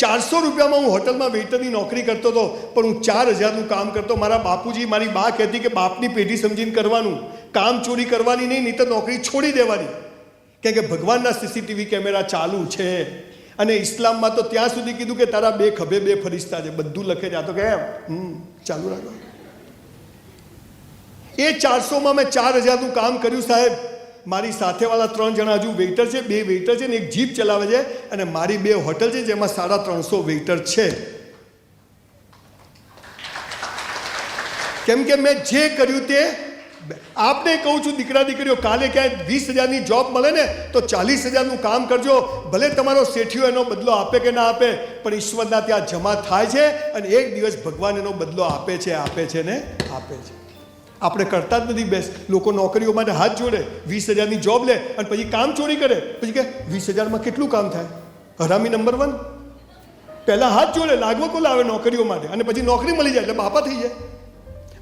ચારસો રૂપિયામાં હું હોટલમાં વેઇટરની નોકરી કરતો હતો, પણ હું ચાર હજારનું કામ કરતો. મારા બાપુજી, મારી બા કહેતી કે બાપની પેઢી સમજીને કરવાનું. કામ ચોરી કરવાની નહીં નહીં તો નોકરી છોડી દેવાની. કેમ કે ભગવાનના સીસીટીવી કેમેરા ચાલુ છે. અને ઇસ્લામમાં તો ત્યાં સુધી કીધું કે તારા બે ખભે બે ફરિશ્તા છે. બધું લખે જા તો કેમ હમ, ચાલુ રાખો. એ ચારસોમાં મેં ચાર હજારનું કામ કર્યું સાહેબ. મારી સાથેવાળા ત્રણ જણા હજુ વેઇટર છે, બે વેઇટર છે ને એક જીપ ચલાવે છે અને મારી બે હોટલ છે જેમાં સાડા ત્રણસો વેઇટર છે. કેમ કે મેં જે કર્યું તે આપને કહું છું દીકરા દીકરીઓ, કાલે ક્યાંય વીસ હજારની જોબ મળે ને તો ચાલીસ હજારનું કામ કરજો. ભલે તમારો શેઠિયો એનો બદલો આપે કે ના આપે, પણ ઈશ્વરના ત્યાં જમા થાય છે અને એક દિવસ ભગવાન એનો બદલો આપે છે આપે છે ને આપે છે. આપણે કરતા જ નથી બેસ લોકો નોકરીઓ માટે હાથ જોડે, વીસ હજારની જોબ લે અને પછી કામ ચોરી કરે. પછી કે, વીસ હજારમાં કેટલું કામ થાય? હરામી નંબર વન પહેલાં હાથ જોડે, લાગવકો લાવે નોકરીઓ માટે અને પછી નોકરી મળી જાય એટલે બાપા થઈ જાય.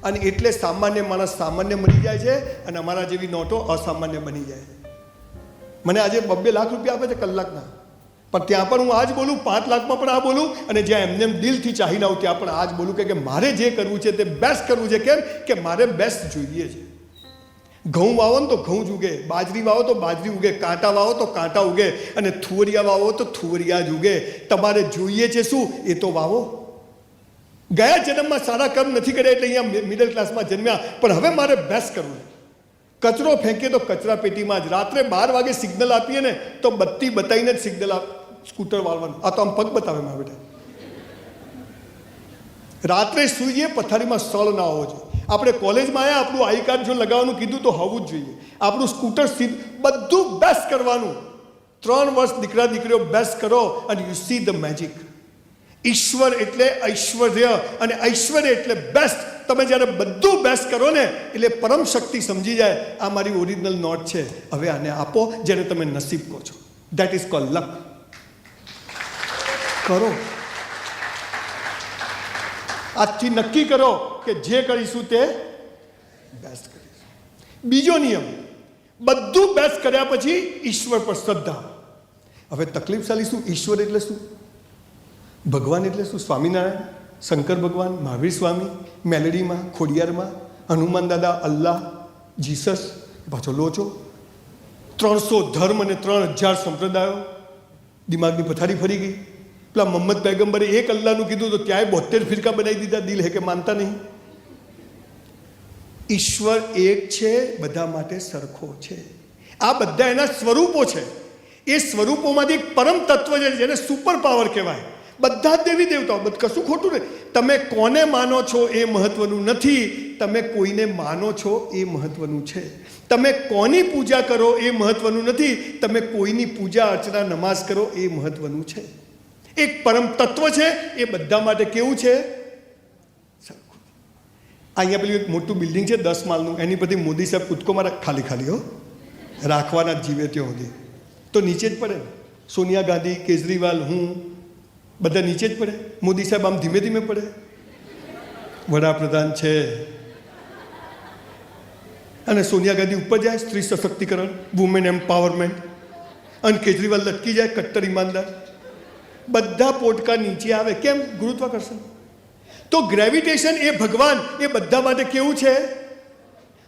અને એટલે સામાન્ય માણસ સામાન્ય મળી જાય છે અને અમારા જેવી નોટો અસામાન્ય બની જાય મને આજે બબ્બે લાખ રૂપિયા આપે છે કલાકના. પણ ત્યાં પણ હું આજ બોલું, પાંચ લાખમાં પણ આ બોલું અને જ્યાં એમને એમ દિલથી ચાહીને આવું, ત્યાં પણ આજ બોલું કે મારે જે કરવું છે તે બેસ્ટ કરવું છે, કેમ? કે મારે બેસ્ટ જોઈએ છે. ઘઉં વાવો ને તો ઘઉં જ ઉગે, બાજરી વાવો તો બાજરી ઉગે, કાંટા વાવો તો કાંટા ઉગે અને થુવરિયા વાવો તો થુવરિયા જ ઉગે. તમારે જોઈએ છે શું? એ તો વાવો. ગયા જન્મમાં સારા કર્મ નથી કર્યા એટલે અહીંયા મિડલ ક્લાસમાં જન્મ્યા, પણ હવે મારે બેસ્ટ કરવું કચરો ફેંકીએ તો કચરા પેટીમાં જ. રાત્રે બાર વાગે સિગ્નલ આપીએ ને, તો બત્તી બતાવીને જ સિગ્નલ આપ. સ્કૂટર વાળવાનું. આ તો આમ પગ બતાવે મારા બેટા. રાત્રે સૂઈએ, પથારીમાં સ્થળ ના હોવો જોઈએ આપણે કોલેજમાં આવ્યા આપણું આઈ કાર્ડ જો લગાવવાનું કીધું તો હોવું જ જોઈએ. આપણું સ્કૂટર સીધ, બધું બેસ્ટ કરવાનું. ત્રણ વર્ષ દીકરા દીકરીઓ બેસ્ટ કરો અને યુ સી ધ મેજિક ઈશ્વર એટલે ઐશ્વર્ય અને ઐશ્વર્ય એટલે બેસ્ટ તમે જ્યારે બધું બેસ્ટ કરો ને, એટલે પરમ શક્તિ સમજી જાય, આ મારી ઓરિજિનલ નોટ છે. હવે આને આપો, જેને તમે નસીબ કહો છો. દેટ ઇઝ કોલ લક કરો. આજથી નક્કી કરો કે જે કરીશું તે બેસ્ટ કરીશું. બીજો નિયમ, બધું બેસ્ટ કર્યા પછી ઈશ્વર પર શ્રદ્ધા. હવે તકલીફશાળી શું? ઈશ્વર એટલે શું? ભગવાન એટલે શું? સ્વામિનારાયણ, શંકર ભગવાન, મહાવીર સ્વામી, મેલેડીમાં, ખોડિયારમાં, હનુમાન દાદા, અલ્લાહ, જીસસ, પાછો લોચો ત્રણસો ધર્મ અને ત્રણ હજાર સંપ્રદાયો દિમાગની પથારી ફરી ગઈ. પેલા મોહમ્મદ પૈગંબરે એક અલ્લાહનું કીધું તો ત્યાંય બોતેર ફિરકા બનાવી દીધા? દિલ હે કે માનતા નહીં? ઈશ્વર એક છે, બધા માટે સરખો છે. આ બધા એના સ્વરૂપો છે. એ સ્વરૂપોમાંથી એક પરમ તત્વ છે, જેને સુપર પાવર કહેવાય. બધા જ દેવી દેવતાઓ, બધું કશું ખોટું નહીં. તમે કોને માનો છો એ મહત્વનું નથી. તમે કોઈને માનો છો એ મહત્વનું છે. તમે કોની પૂજા કરો એ મહત્વનું નથી. તમે કોઈની પૂજા અર્ચના નમાઝ કરો એ મહત્વનું છે. એક પરમ તત્વ છે, એ બધા માટે કેવું છે? અહીંયા પેલું એક મોટું બિલ્ડિંગ છે, દસ માળનું. એની પરથી મોદી સાહેબ કૂદકો મારા ખાલી ખાલી, હો. રાખવાના જીવે ત્યાં સુધી તો નીચે જ પડે. સોનિયા ગાંધી, કેજરીવાલ, હું, બધા નીચે જ પડે. મોદી સાહેબ આમ ધીમે ધીમે પડે. વડાપ્રધાન છે. અને સોનિયા ગાંધી ઉપર જાય, સ્ત્રી સશક્તિકરણ વુમેન એમ્પાવરમેન્ટ અને કેજરીવાલ લટકી જાય, કટ્ટર ઈમાનદાર. બધા પોટકા નીચે આવે. કેમ? ગુરુત્વાકર્ષણ. તો ગ્રેવિટેશન એ ભગવાન, એ બધા માટે કેવું છે?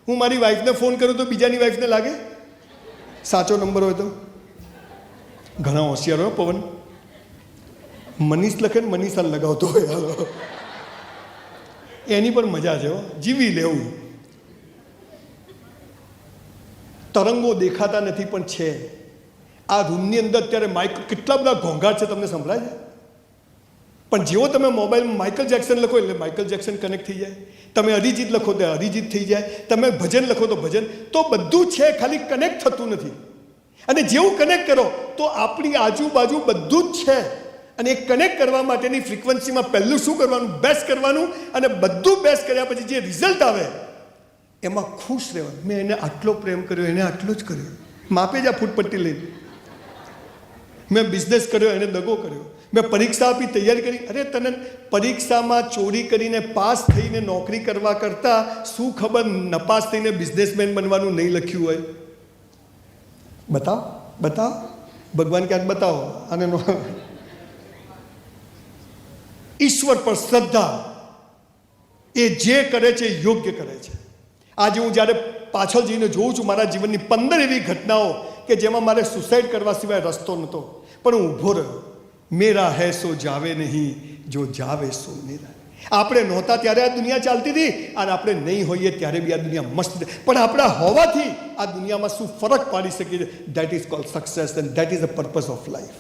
હું મારી વાઈફને ફોન કરું તો બીજાની વાઈફને લાગે? સાચો નંબર હોય તો. ઘણા હોશિયાર હોય પવન. મનીષ લખે ને મનીષા લગાવતો હોય. હાલો. એની પણ મજા છે જીવી લેવું. તરંગો દેખાતા નથી પણ છે. આ રૂમની અંદર અત્યારે માઇક કેટલા બધા ઘોંઘાટ છે તમને સંભળાય છે? પણ જેવો તમે મોબાઈલમાં માઇકલ જેક્સન લખો એટલે માઇકલ જેક્સન કનેક્ટ થઈ જાય. તમે અરિજીત લખો તો અરિજીત થઈ જાય. તમે ભજન લખો તો ભજન. તો બધું છે, ખાલી કનેક્ટ થતું નથી. અને જેવું કનેક્ટ કરો તો આપણી આજુબાજુ બધું જ છે. અને એ કનેક્ટ કરવા માટેની ફ્રિકવન્સીમાં પહેલું શું કરવાનું? બેસ્ટ કરવાનું. અને બધું બેસ્ટ કર્યા પછી જે રિઝલ્ટ આવે, એમાં ખુશ રહેવાનું. મેં એને આટલો પ્રેમ કર્યો, એને આટલો જ કર્યો. માપે જ આ ફૂટપટ્ટી લઈને. મેં બિઝનેસ કર્યો, એને દગો કર્યો. મેં પરીક્ષા આપી, તૈયારી કરી. અરે તને પરીક્ષામાં ચોરી કરીને પાસ થઈને નોકરી કરવા કરતાં શું ખબર નપાસ થઈને બિઝનેસમેન બનવાનું નહીં લખ્યું હોય? બતાવ બતાવ. ભગવાન ક્યાંક બતાવો? અને ઈશ્વર પર શ્રદ્ધા. એ જે કરે છે યોગ્ય કરે છે. આજે હું જ્યારે પાછળ જઈને જોઉં છું, મારા જીવનની પંદર એવી ઘટનાઓ કે જેમાં મારે સુસાઇડ કરવા સિવાય રસ્તો નહોતો. પણ ઊભો રહ્યો મેરા હૈ સો જાવે નહીં, જો જાવે સો મેરા. આપણે નહોતા ત્યારે આ દુનિયા ચાલતી હતી, અને આપણે નહીં હોઈએ ત્યારે બી આ દુનિયા મસ્ત પણ આપણા હોવાથી આ દુનિયામાં શું ફરક પાડી શકીએ? That is call success and that is the purpose of life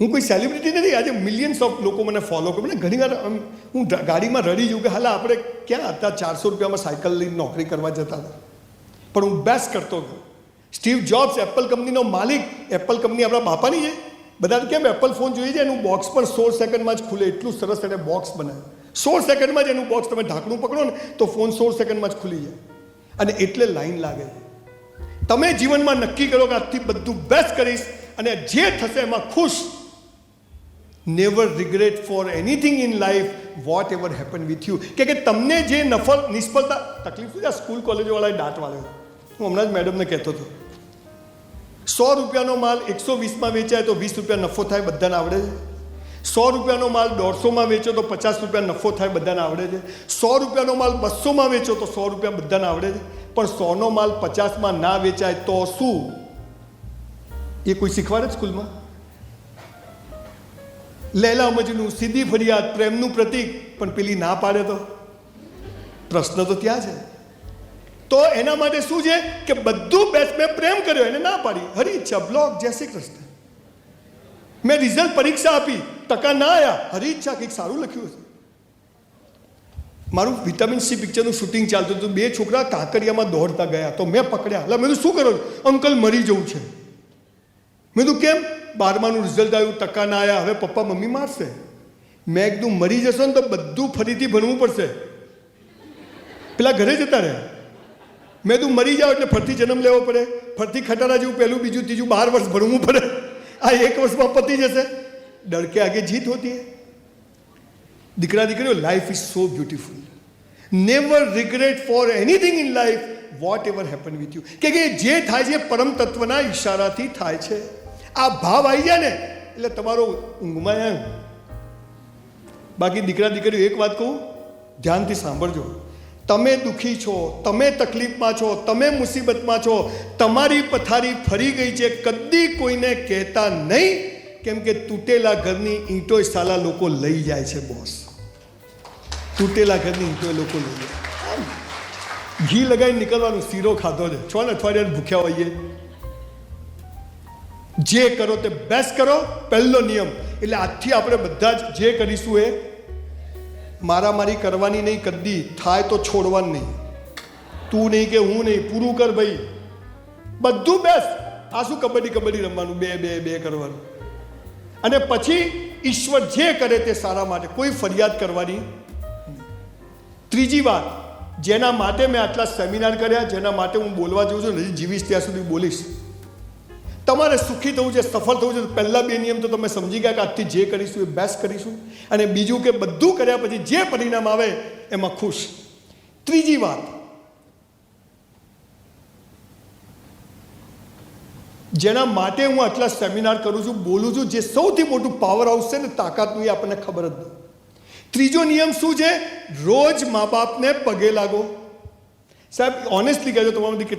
હું કોઈ સેલિબ્રિટી નથી. આજે મિલિયન્સ ઓફ લોકો મને ફોલો કરે. મને ઘણી વાર હું ગાડીમાં રડી જઉં કે, હાલા, આપણે ક્યાં હતા? ચારસો રૂપિયામાં સાયકલ લઈને નોકરી કરવા જતા હતા. પણ હું બેસ્ટ કરતો હતો સ્ટીવ જોબ્સ, એપલ કંપનીનો માલિક. એપલ કંપની આપણા બાપાની છે. બધા કેમ એપલ ફોન જોઈએ છે? એનું બોક્સ પણ સોળ સેકન્ડમાં જ ખુલે. એટલું સરસ એને બોક્સ બનાવ્યું. સોળ સેકન્ડમાં જ એનું બોક્સ તમે ઢાંકણું પકડો ને, તો ફોન સોળ સેકન્ડમાં જ ખુલી જાય. અને એટલે લાઈન લાગે છે. તમે જીવનમાં નક્કી કરો કે આજથી બધું બેસ્ટ કરીશ અને જે થશે એમાં ખુશ. Never regret for anything in life whatever happen with you કે કે તમને જે નફળ, નિષ્ફળતા, તકલીફ સ્કૂલ કોલેજવાળાએ દાંત વાળ્યો. હું હમણાં જ મેડમને કહેતો હતો. સો રૂપિયાનો માલ એકસો વીસમાં વેચાય તો વીસ રૂપિયા નફો થાય, બધાને આવડે છે. સો રૂપિયાનો માલ દોઢસોમાં વેચો તો પચાસ રૂપિયા નફો થાય, બધાને આવડે છે. સો રૂપિયાનો માલ બસોમાં વેચો તો સો રૂપિયા બધાને આવડે છે. પણ સોનો માલ પચાસમાં ના વેચાય તો શું? એ કોઈ શીખવાડે સ્કૂલમાં? લેલા મજનું સીધી ફરિયાદ, પ્રેમનું પ્રતીક, પણ પેલી ના પાડે તો? પ્રશ્ન તો ત્યાં છે. તો એના માટે શું છે કે બધું બેસ્ટ મેં પ્રેમ કર્યો, એને ના પાડી. હરી ઈચ્છા, બ્લોક, જય શ્રી કૃષ્ણ. મેં રિઝલ્ટ પરીક્ષા આપી, ટકા ના આવ્યા હરી ઈચ્છા કંઈક સારું લખ્યું હતું મારું વિટામિન સી પિક્ચરનું શૂટિંગ ચાલતું હતું. બે છોકરા કાંકરિયામાં દોડતા ગયા. તો મેં પકડ્યા. એટલે મેં શું કરો અંકલ મરી જવું છે. મેં કીધું, કેમ? બારમાનું રિઝલ્ટ આવ્યું, ટકા ના આવ્યા હવે પપ્પા મમ્મી મારશે. મેં એકદમ મરી જશો ને તો બધું ફરીથી ભણવું પડશે. પેલા ઘરે જતા રહ્યા. મેં તું મરી જાઓ એટલે ફરતી જન્મ લેવો પડે. ફરતી ખટારા જેવું પહેલું, બીજું, ત્રીજું, બાર વર્ષ ભણવું પડે. આ એક વર્ષમાં પતી જશે. ડર કે આગે જીત હોતી દીકરા દીકરીઓ life is so beautiful never regret for anything in life whatever happen with you કે જે થાય છે પરમ તત્વના ઈશારાથી થાય છે. આ ભાવ આવી જાય ને, એટલે તમારો ઊંઘમાં એમ બાકી દીકરા દીકરીઓ, એક વાત કહું, ધ્યાનથી સાંભળજો. તમે દુઃખી છો, તમે તકલીફમાં છો, તમે મુસીબતમાં છો, તમારી પથારી ફરી ગઈ છે, કદી કોઈને કહેતા નહીં કેમ કે તૂટેલા ઘરની ઈંટો સાલા લોકો લઈ જાય છે બોસ તૂટેલા ઘરની ઈંટો લોકો લઈ જાય. ઘી લગાવી નીકળવાનું શીરો ખાધો છે. છ ને અઠવાડિયા ભૂખ્યા હોઈએ. જે કરો તે બેસ્ટ કરો, પહેલો નિયમ. એટલે આજથી આપણે બધા જ જે કરીશું એ મારામારી કરવાની નહીં, કદી. થાય તો છોડવાની નહીં. તું નહીં કે હું નહીં. પૂરું કર ભાઈ. બધું બેસ્ટ આ શું કબડ્ડી કબડ્ડી રમવાનું? બે બે બે કરવાનું. અને પછી ઈશ્વર જે કરે તે સારા માટે. કોઈ ફરિયાદ કરવાની? ત્રીજી વાત. જેના માટે મેં આટલા સેમિનાર કર્યા, જેના માટે હું બોલવા જાઉં છું, હજી જીવીશ ત્યાં સુધી બોલીશ. તમારે સુખી થવું છે, સફળ થવું છે, તો પહેલાં બે નિયમ તો તમે સમજી ગયા કે આજથી જે કરીશું, એ બેસ્ટ કરીશું. અને બીજું કે બધું કર્યા પછી જે પરિણામ આવે, એમાં ખુશ. ત્રીજી વાત. જેના માટે હું આટલા સેમિનાર કરું છું, બોલું છું, જે સૌથી મોટું પાવર હાઉસ છે ને, તાકાતનું એ આપણને ખબર જ નહીં. ત્રીજો નિયમ શું છે? રોજ મા બાપને પગે લાગો. સાહેબ ઓનેસ્ટલી કહેજો, તમારામાંથી